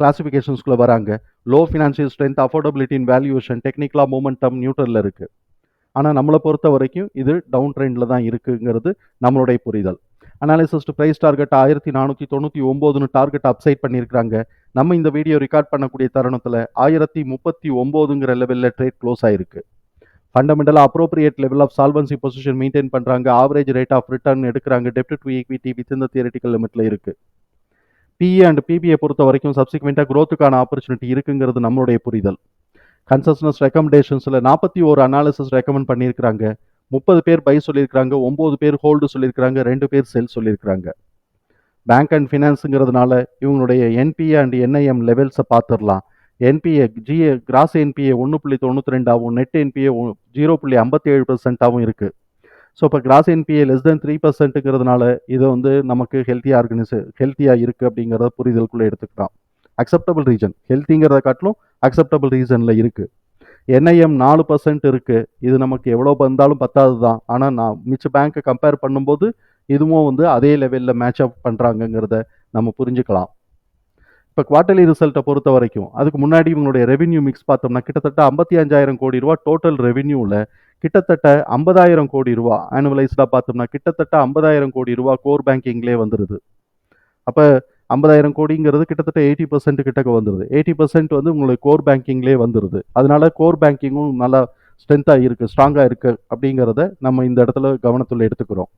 கிளாசிஃபிகேஷன்ஸ்குள்ளே வராங்க. Low financial strength affordability in valuation டெக்னிக்கலாக momentum நியூட்ரலில் இருக்குது ஆனால் நம்மளை பொறுத்த வரைக்கும் இது டவுன் ட்ரெண்டில் தான் இருக்குங்கிறது நம்மளுடைய புரிதல். அனாலிசிஸ்ட் ப்ரைஸ் டார்கெட் ஆயிரத்தி நானூற்றி தொண்ணூற்றி ஒம்போதுன்னு டார்கெட் அப்சைட் பண்ணியிருக்காங்க நம்ம இந்த வீடியோ ரெக்கார்ட் பண்ணக்கூடிய தருணத்தில் ஆயிரத்தி முப்பத்தி ஒம்போதுங்கிற லெவலில் ட்ரேட் க்ளோஸ் ஆயிருக்கு. ஃபண்டமெண்டலாக appropriate level of solvency position maintain பண்ணுறாங்க ஆவரேஜ் ரேட் ஆஃப் ரிட்டர்ன் எடுக்கிறாங்க. டெப்ட் டு ஈக்விட்டி வித் இந்த தியரட்டிக்கல் லிமிட்டில் இருக்குது பிஏ அண்ட் பிபிஏ பொறுத்த வரைக்கும் சப்சிக்வெண்ட்டாக க்ரோத்துக்கான ஆப்பர்ச்சுனிட்டி இருக்குங்கிறது நம்மளுடைய புரிதல். கன்சஸ்னஸ் ரெக்கமெண்டேஷன்ஸில் நாற்பத்தி ஒரு அனாலிசிஸ் ரெக்கமெண்ட் பண்ணியிருக்கிறாங்க. முப்பது பேர் பை சொல்லியிருக்கிறாங்க ஒம்பது பேர் ஹோல்டு சொல்லியிருக்கிறாங்க ரெண்டு பேர் செல் சொல்லியிருக்கிறாங்க. பேங்க் அண்ட் ஃபினான்ஸுங்கிறதுனால இவங்களுடைய என்பிஏ அண்ட் என்ஐஎம் லெவல்ஸை பார்த்துடலாம் என்பிஏ ஜிஏ கிராஸ் என்பிஏ ஒன்று புள்ளி தொண்ணூற்றி ரெண்டாகவும் நெட் என்பிஏ ஜீரோ புள்ளி ஐம்பத்தி ஏழு பர்சன்ட்டாகவும் இருக்குது ஸோ இப்போ gross NPA less than three பர்சன்ட்டுங்கிறதுனால இது வந்து நமக்கு ஹெல்த்தியாக ஆர்கனைஸ் ஹெல்த்தியாக இருக்குது அப்படிங்கிறத புரிதலுக்குள்ளே எடுத்துக்கலாம் அக்செப்டபிள் ரீஜன் ஹெல்த்திங்கிறத காட்டிலும் அக்செப்டபிள் ரீசனில் இருக்குது என்ஐஎம் நாலு பர்சன்ட் இருக்குது இது நமக்கு எவ்வளோ வந்தாலும் பத்தாது தான் ஆனால் நான் மிச்ச பேங்க்கை கம்பேர் பண்ணும்போது இதுவும் வந்து அதே லெவலில் மேட்ச் அப் பண்ணுறாங்கங்கிறத நம்ம புரிஞ்சுக்கலாம். இப்போ குவார்டர்லி ரிசல்ட்டை பொறுத்த வரைக்கும் அதுக்கு முன்னாடி இவங்களுடைய ரெவென்யூ மிக்ஸ் பார்த்தோம்னா கிட்டத்தட்ட ஐம்பத்தி அஞ்சாயிரம் கோடி ரூபா டோட்டல் ரெவென்யூவில் கிட்டத்தட்ட ஐம்பதாயிரம் கோடி ரூபா ஆனுவலைஸ்டாக பார்த்தோம்னா கிட்டத்தட்ட ஐம்பதாயிரம் கோடி ரூபா கோர் பேங்கிங்லேயே வந்துடுது அப்போ ஐம்பதாயிரம் கோடிங்கிறது கிட்டத்தட்ட எயிட்டி பர்சன்ட் கிட்டக்க வந்துடுது எயிட்டி பர்சன்ட் வந்து உங்களுக்கு கோர் பேங்கிங்லேயே வந்துடுது அதனால கோர் பேங்கிங்கும் நல்லா ஸ்ட்ரென்த்தாக இருக்குது ஸ்ட்ராங்காக இருக்குது அப்படிங்கிறத நம்ம இந்த இடத்துல கவனத்தில் எடுத்துக்கிறோம்.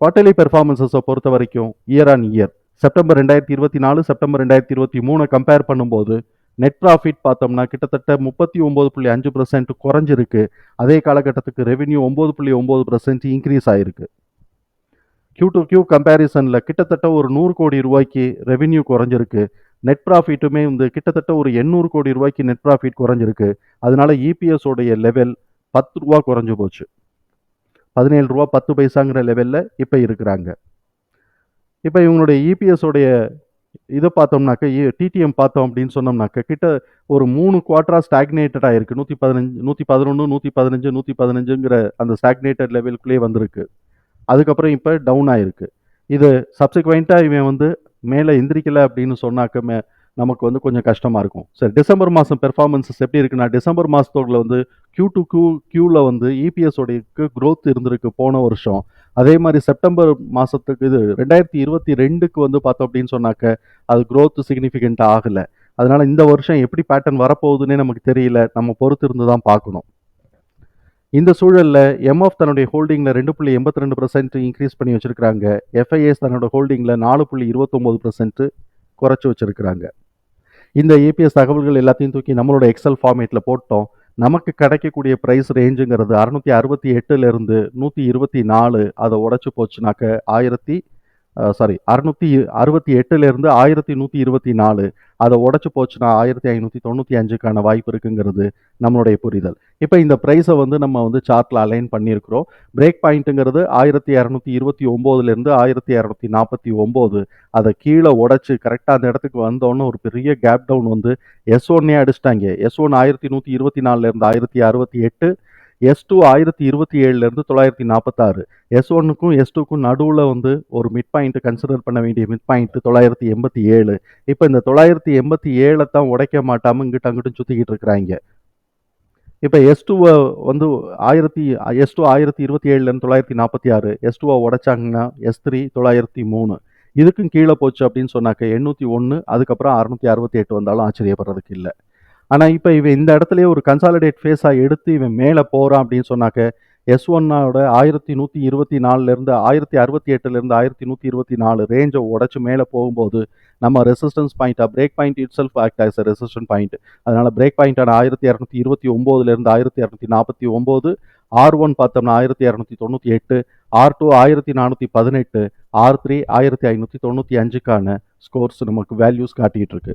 குவார்டர்லி பெர்ஃபார்மன்ஸஸை பொறுத்த வரைக்கும் இயர் ஆன் இயர் செப்டம்பர் ரெண்டாயிரத்தி இருபத்தி நாலு செப்டம்பர் ரெண்டாயிரத்தி இருபத்தி மூணு கம்பேர் பண்ணும்போது நெட் ப்ராஃபிட் பார்த்தோம்னா கிட்டத்தட்ட முப்பத்தி ஒம்பது புள்ளி அஞ்சு பர்சன்ட் குறைஞ்சிருக்கு. அதே காலகட்டத்துக்கு ரெவென்யூ ஒம்பது புள்ளி ஒம்பது பர்சன்ட் இன்க்ரீஸ் ஆயிருக்கு. கியூ டு கியூ கம்பேரிசனில் கிட்டத்தட்ட ஒரு நூறு கோடி ரூபாய்க்கு ரெவென்யூ குறைஞ்சிருக்கு. நெட் ப்ராஃபிட்டுமே வந்து கிட்டத்தட்ட ஒரு எண்ணூறு கோடி ரூபாய்க்கு நெட் ப்ராஃபிட் குறைஞ்சிருக்கு. அதனால இபிஎஸ் உடைய லெவல் பத்து ரூபா குறைஞ்சு போச்சு. பதினேழு ரூபா பத்து பைசாங்கிற லெவலில் இப்போ இருக்கிறாங்க. இப்போ இவங்களுடைய இபிஎஸ் உடைய இதை பார்த்தோம்னாக்க டிடிஎம் பார்த்தோம் அப்படின்னு சொன்னோம்னாக்க கிட்ட ஒரு மூணு குவார்ட்டராக ஸ்டாக்னேட்டடாக இருக்குது நூற்றி பதினஞ்சு நூற்றி பதினொன்று நூற்றி பதினஞ்சு நூற்றி பதினஞ்சுங்கிற அந்த ஸ்டாக்னேட்டட் லெவலுக்குள்ளேயே வந்திருக்கு. அதுக்கப்புறம் இப்போ டவுன் ஆகிருக்கு இது சப்சிக்வெண்ட்டாக இவன் வந்து மேலே எந்திரிக்கலை அப்படின்னு சொன்னாக்க மே நமக்கு வந்து கொஞ்சம் கஷ்டமாக இருக்கும். சரி டிசம்பர் மாதம் பெர்ஃபார்மன்ஸஸ் எப்படி இருக்குன்னா டிசம்பர் மாதத்தோட வந்து கியூ டு கியூ கியூவில் வந்து இபிஎஸ் க்ரோத் இருந்திருக்கு போன வருஷம். அதே மாதிரி செப்டம்பர் மாதத்துக்கு இது ரெண்டாயிரத்தி இருபத்தி ரெண்டுக்கு வந்து பார்த்தோம் அப்படின்னு சொன்னாக்க அது க்ரோத் சிக்னிஃபிகண்ட்டாக ஆகலை. அதனால் இந்த வருஷம் எப்படி பேட்டர்ன் வரப்போகுதுன்னே நமக்கு தெரியல. நம்ம பொறுத்து இருந்து தான் பார்க்கணும். இந்த சூழலில் எம்எஃப் தன்னுடைய ஹோல்டிங்கில் ரெண்டு புள்ளி எண்பத்தி ரெண்டு பர்சன்ட் இன்க்ரீஸ் பண்ணி வச்சுருக்காங்க எஃப்ஐஎஸ் தன்னோட ஹோல்டிங்கில் நாலு புள்ளி இருபத்தொம்போது பர்சன்ட் குறைச்சி வச்சுருக்கிறாங்க. இந்த ஏபிஎஸ் தகவல்கள் எல்லாத்தையும் தூக்கி நம்மளோட எக்ஸல் ஃபார்மேட்டில் போட்டோம். நமக்கு கிடைக்கக்கூடிய ப்ரைஸ் ரேஞ்சுங்கிறது அறுநூற்றி அறுபத்தி எட்டுலேருந்து நூற்றி இருபத்தி நாலு அதை உடச்சி போச்சுனாக்க ஆயிரத்தி சாரி அறுநூத்தி அறுபத்தி எட்டுலேருந்து ஆயிரத்தி நூற்றி இருபத்தி நாலு. அதை உடச்சி போச்சுன்னா ஆயிரத்தி ஐநூற்றி தொண்ணூற்றி அஞ்சுக்கான வாய்ப்பு இருக்குங்கிறது நம்மளுடைய புரிதல். இப்போ இந்த ப்ரைஸை வந்து நம்ம வந்து சார்ட்டில் அலைன் பண்ணியிருக்கிறோம். பிரேக் பாயிண்ட்டுங்கிறது ஆயிரத்தி இரநூத்தி இருபத்தி ஒம்போதுலேருந்து ஆயிரத்தி இரநூத்தி நாற்பத்தி ஒம்பது. அதை கீழே உடச்சி கரெக்டாக அந்த இடத்துக்கு வந்தோன்னே ஒரு பெரிய கேப் டவுன் வந்து எஸ் ஒன்னே அடிச்சிட்டாங்க. எஸ் ஒன் ஆயிரத்தி நூற்றி இருபத்தி நாலுலேருந்து ஆயிரத்தி அறுபத்தி எட்டு. எஸ் டூ ஆயிரத்தி இருபத்தி ஏழுலேருந்து தொள்ளாயிரத்தி நாற்பத்தாறு எஸ் ஒன்னுக்கும் எஸ் டூக்கும் நடுவில் வந்து ஒரு மிட் பாயிண்ட் கன்சிடர் பண்ண வேண்டிய மிட் பாயிண்ட் தொள்ளாயிரத்தி எண்பத்தி ஏழு. இப்போ இந்த தொள்ளாயிரத்தி எண்பத்தி ஏழை தான் உடைக்க மாட்டாமல் இங்கிட்ட அங்கிட்டும் சுற்றிக்கிட்டு இருக்கிறாங்க. இப்போ எஸ் டூவை வந்து ஆயிரத்தி எஸ் டூ ஆயிரத்தி இருபத்தி ஏழுலேருந்து தொள்ளாயிரத்தி நாற்பத்தி ஆறு. எஸ் டூவை உடைச்சாங்கன்னா எஸ் த்ரீ தொள்ளாயிரத்தி மூணு. இதுக்கும் கீழே போச்சு அப்படின்னு சொன்னாக்க எண்ணூற்றி ஒன்று அதுக்கப்புறம் அறுநூற்றி அறுபத்தி எட்டு வந்தாலும் ஆச்சரியப்படுறதுக்கு இல்லை. ஆனால் இப்போ இவன் இந்த இடத்துலயே ஒரு கன்சாலிடேட் ஃபேஸாக எடுத்து இவன் மேலே போகிறான் அப்படின்னு சொன்னாக்க எஸ் ஒன்னோட ஆயிரத்தி நூற்றி இருபத்தி நாலுலேருந்து ஆயிரத்தி அறுபத்தி எட்டுலேருந்து ஆயிரத்தி நூற்றி இருபத்தி நாலு ரேஞ்சை உடச்சி மேலே போகும்போது நம்ம ரெசிஸ்டன்ஸ் பாயிண்ட்டாக break point itself act as resistant point அதனால் பிரேக் பாயிண்டான ஆயிரத்தி இரநூத்தி இருபத்தி ஒம்போதுலேருந்து ஆயிரத்தி இரநூத்தி நாற்பத்தி ஒம்போது ஆர் ஒன் பார்த்தோம்னா ஆயிரத்தி இரநூத்தி தொண்ணூற்றி எட்டு ஆர் டூ ஆயிரத்தி நானூற்றி பதினெட்டு ஆர் த்ரீ ஆயிரத்தி ஐநூற்றி தொண்ணூற்றி அஞ்சுக்கான ஸ்கோர்ஸ் நமக்கு வேல்யூஸ் காட்டிகிட்டு இருக்கு.